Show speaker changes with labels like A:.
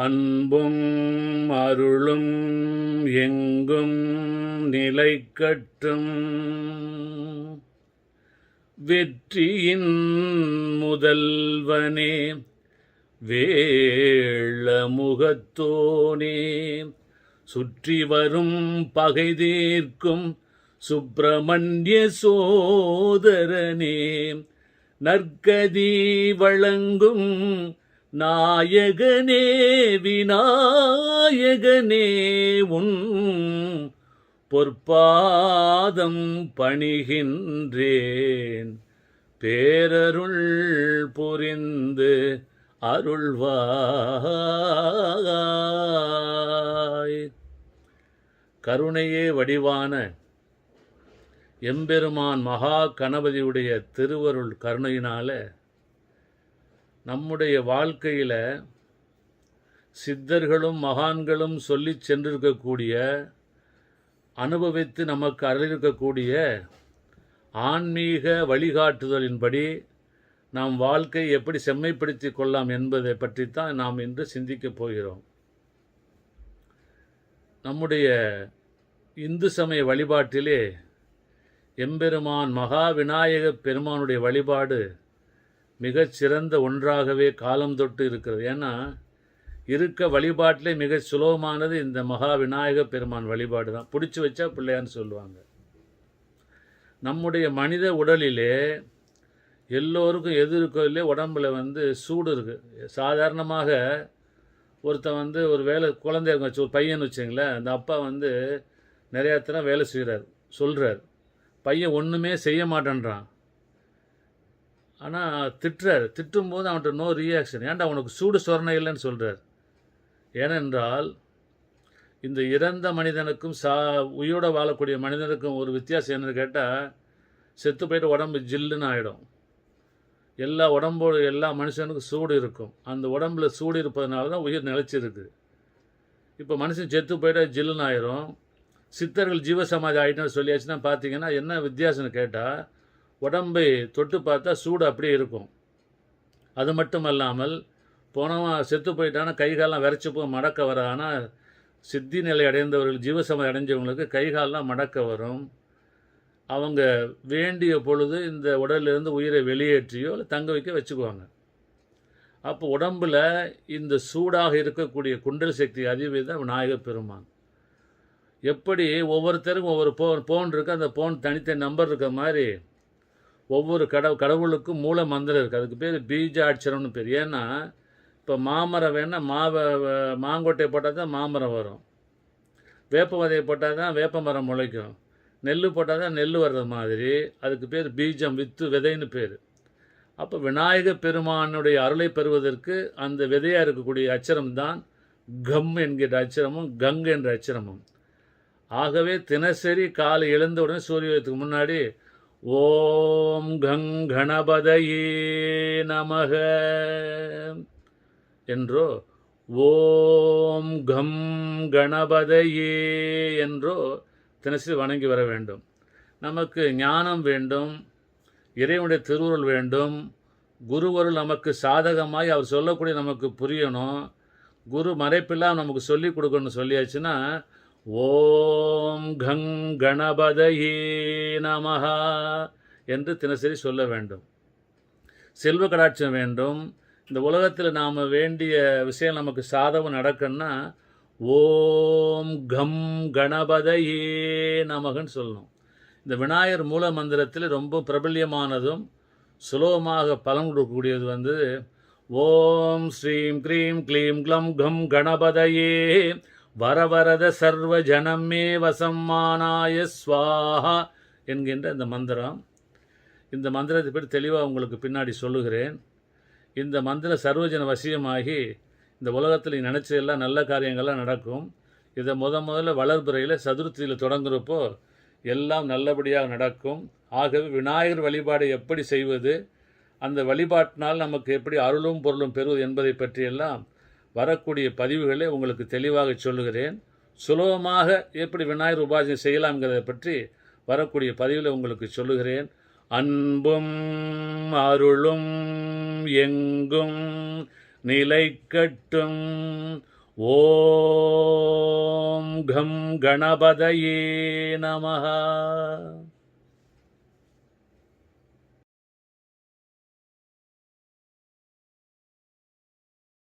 A: அன்பும் அருளும் எங்கும் நிலைக்கட்டும். வெற்றியின் முதல்வனே வேள முகத்தோனே சுற்றி வரும் பகை தீர்க்கும் சுப்பிரமணிய சோதரனே நற்கதி வழங்கும் நாயகனே விநாயகனே உன் பொற்பாதம் பணிகின்றேன். பேரருள் புரிந்து அருள்வாய். கருணையே வடிவான எம்பெருமான் மகா கணபதியுடைய திருவருள் கருணையினால நம்முடைய வாழ்க்கையில் சித்தர்களும் மகான்களும் சொல்லி சென்றிருக்கக்கூடிய அனுபவித்து நமக்கு அறிவிக்கக்கூடிய ஆன்மீக வழிகாட்டுதலின்படி நாம் வாழ்க்கை எப்படி செம்மைப்படுத்தி கொள்ளலாம் என்பதை பற்றித்தான் நாம் இன்று சிந்திக்கப் போகிறோம். நம்முடைய இந்து சமய வழிபாட்டிலே எம்பெருமான் மகா விநாயக பெருமானுடைய வழிபாடு மிகச்சிறந்த ஒன்றாகவே காலம் தொட்டு இருக்கிறது. ஏன்னா இருக்க வழிபாட்டிலே மிக சுலபமானது இந்த மகா விநாயக பெருமான் வழிபாடு தான். பிடிச்சி வச்சா பிள்ளையான்னு சொல்லுவாங்க. நம்முடைய மனித உடலிலே எல்லோருக்கும் எது இருக்கோ இல்லையே உடம்புல வந்து சூடு இருக்குது சாதாரணமாக ஒருத்தன் வந்து ஒரு வேலை குழந்தைங்க வச்சு ஒரு பையன் வச்சுங்களேன் அந்த அப்பா வந்து நிறையா தரம் வேலை செய்கிறார் சொல்கிறார் பையன் ஒன்றுமே செய்ய மாட்டேன்றான். ஆனால் திட்டுறாரு. திட்டும்போது அவன்கிட்ட நோ ரியாக்ஷன் ஏன்டா அவனுக்கு சூடு சொரணை இல்லைன்னு சொல்கிறார் ஏனென்றால் இந்த இறந்த மனிதனுக்கும் சா உயிரோட வாழக்கூடிய மனிதனுக்கும் ஒரு வித்தியாசம் என்னன்னு கேட்டால் செத்து போயிட்டு உடம்பு ஜில்லுன்னு ஆகிடும் எல்லா உடம்போடு எல்லா மனுஷனுக்கும் சூடு இருக்கும். அந்த உடம்புல சூடு இருப்பதனால தான் உயிர் நிலச்சிருக்கு. இப்போ மனுஷன் செத்து போயிட்டா ஜில்லுன்னு ஆயிரும். சித்தர்கள் ஜீவசமாதி ஆகிட்டோன்னு சொல்லியாச்சுன்னா பார்த்தீங்கன்னா என்ன வித்தியாசம்னு கேட்டால் உடம்பை தொட்டு பார்த்தா சூடு அப்படியே இருக்கும். அது மட்டும் அல்லாமல் போனவன் செத்து போயிட்டானா கை காலெலாம் விரைச்சி போய் மடக்க வர ஆனால் சித்தி நிலை அடைந்தவர்கள் ஜீவசமை அடைஞ்சவங்களுக்கு கைகாலெலாம் மடக்க வரும். அவங்க வேண்டிய பொழுது இந்த உடலிலிருந்து உயிரை வெளியேற்றியோ இல்லை தங்க வைக்க வச்சுக்குவாங்க. அப்போ உடம்புல இந்த சூடாக இருக்கக்கூடிய குண்டல் சக்தி அதிபதி தான் விநாயகர் பெருமான். எப்படி ஒவ்வொருத்தருக்கும் ஒவ்வொரு போன் போன் இருக்குது அந்த போன் தனித்தனி நம்பர் இருக்க மாதிரி ஒவ்வொரு கடவு கடவுளுக்கும் மூல மந்திரம் இருக்குது அதுக்கு பேர் பீஜாட்சரம்னு பேர். ஏன்னா இப்போ மாமரம் வேணால் மாவ மாங்கொட்டை போட்டால் தான் மாமரம் வரும். வேப்ப விதையை போட்டால் தான் வேப்ப மரம் முளைக்கும். நெல் போட்டால் தான் நெல் வர்றது மாதிரி. அதுக்கு பேர் பீஜம் வித்து விதைன்னு பேர். அப்போ விநாயக பெருமானுடைய அருளை பெறுவதற்கு அந்த விதையாக இருக்கக்கூடிய அச்சரம் தான் கம் என்கிற அச்சரமும் கங் என்ற அச்சரமும் ஆகவே தினசரி காலை எழுந்தவுடனே சூரியத்துக்கு முன்னாடி ஓம் கங் கணபதையே நமக என்றோ ஓம் கம் கணபதையே என்றோ தினசரி வணங்கி வர வேண்டும். நமக்கு ஞானம் வேண்டும் இறைவனுடைய திருவுருள் வேண்டும் குருவருள் நமக்கு சாதகமாய் அவர் சொல்லக்கூடிய நமக்கு புரியணும் குரு மறைப்பில்லாம் நமக்கு சொல்லிக் கொடுக்கணும்னு சொல்லியாச்சுன்னா ஓம் கங் கணபதையே நமஹா என்று தினசரி சொல்ல வேண்டும். செல்வ கடாட்சம் வேண்டும். இந்த உலகத்தில் நாம் வேண்டிய விஷயம் நமக்கு சாதகம் நடக்குன்னா ஓம் கம் கணபதையே நமகன்னு சொல்லணும். இந்த விநாயகர் மூல மந்திரத்தில் ரொம்ப பிரபல்யமானதும் சுலபமாக பலன் கொடுக்கக்கூடியது வந்து ஓம் ஸ்ரீம் க்ரீம் க்ளீம் க்ளம் கம் கணபதையே வரவரத சர்வ ஜனமே வசம்மானாய ஸ்வாஹா என்கின்ற இந்த மந்திரம். இந்த மந்திரத்தை பற்றி தெளிவாக உங்களுக்கு பின்னாடி சொல்லுகிறேன். இந்த மந்திரம் சர்வஜன வசியமாகி இந்த உலகத்தில் நினச்ச எல்லாம் நல்ல காரியங்கள்லாம் நடக்கும். இதை முத முதல்ல வளர்புறையில் சதுர்த்தியில் தொடங்குறப்போ எல்லாம் நல்லபடியாக நடக்கும். ஆகவே விநாயகர் வழிபாடு எப்படி செய்வது? அந்த வழிபாட்டினால் நமக்கு எப்படி அருளும் பொருளும் பெறுவது என்பதை பற்றியெல்லாம் வரக்கூடிய பதிவுகளை உங்களுக்கு தெளிவாக சொல்லுகிறேன். சுலபமாக எப்படி விநாயகர் உபாசனை செய்யலாம்ங்கிறத பற்றி வரக்கூடிய பதிவில் உங்களுக்கு சொல்லுகிறேன். அன்பும் அருளும் எங்கும் நிலைக்கட்டும் ஓம் கம் கணபதையே நமகா